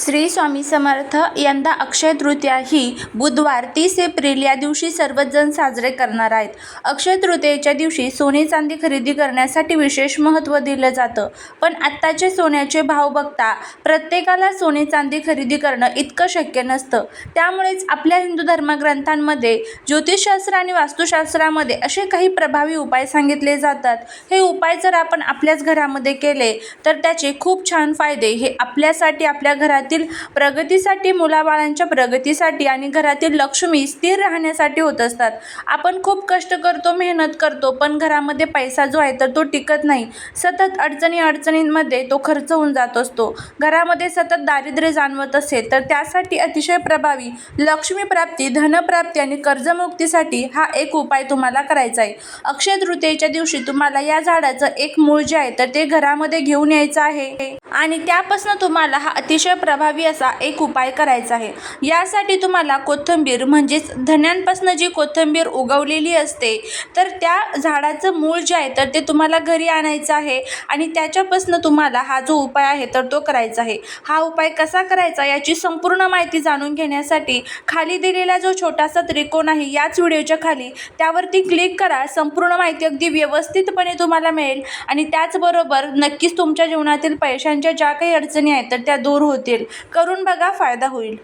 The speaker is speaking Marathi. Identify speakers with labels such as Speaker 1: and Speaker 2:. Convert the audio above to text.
Speaker 1: श्री स्वामी समर्थ यंदा अक्षय तृतीया ही बुधवार तीस एप्रिल या दिवशी सर्वच जण साजरे करणार आहेत. अक्षय तृतीयेच्या दिवशी सोने चांदी खरेदी करण्यासाठी विशेष महत्त्व दिलं जातं. पण आत्ताचे सोन्याचे भाव बघता प्रत्येकाला सोने चांदी खरेदी करणं इतकं शक्य नसतं. त्यामुळेच आपल्या हिंदू धर्मग्रंथांमध्ये ज्योतिषशास्त्र आणि वास्तुशास्त्रामध्ये असे काही प्रभावी उपाय सांगितले जातात. हे उपाय जर आपण आपल्याच घरामध्ये केले तर त्याचे खूप छान फायदे हे आपल्यासाठी आपल्या घरात घरातील प्रगतीसाठी मुलाबाळांच्या प्रगतीसाठी आणि घरातील लक्ष्मी स्थिर राहण्यासाठी होत असतात. आपण खूप कष्ट करतो मेहनत करतो पण घरामध्ये पैसा जो आहे तर तो टिकत नाही. सतत अडचणी अडचणींमध्ये तो खर्च होऊन जात असतो. घरामध्ये सतत दारिद्र्य जाणवत असेल तर त्यासाठी अतिशय प्रभावी लक्ष्मी प्राप्ती धनप्राप्ती आणि कर्जमुक्तीसाठी हा एक उपाय तुम्हाला करायचा आहे. अक्षय तृतीयेच्या दिवशी तुम्हाला या झाडाचं एक मूळ जे आहे तर ते घरामध्ये घेऊन यायचं आहे. आणि त्यापासून तुम्हाला हा अतिशय प्रभाव प्रभावी असा एक उपाय करायचा आहे. यासाठी तुम्हाला कोथिंबीर म्हणजेच धन्यांपासून जी कोथिंबीर उगवलेली असते तर त्या झाडाचं मूळ जे आहे तर ते तुम्हाला घरी आणायचं आहे आणि त्याच्यापासून तुम्हाला हा जो उपाय आहे तर तो करायचा आहे. हा उपाय कसा करायचा याची संपूर्ण माहिती जाणून घेण्यासाठी खाली दिलेला जो छोटासा त्रिकोण आहे याच व्हिडिओच्या खाली त्यावरती क्लिक करा. संपूर्ण माहिती अगदी व्यवस्थितपणे तुम्हाला मिळेल आणि त्याचबरोबर नक्कीच तुमच्या जीवनातील पैशांच्या ज्या काही अडचणी आहेत तर त्या दूर होतील. करून बघा फायदा होईल.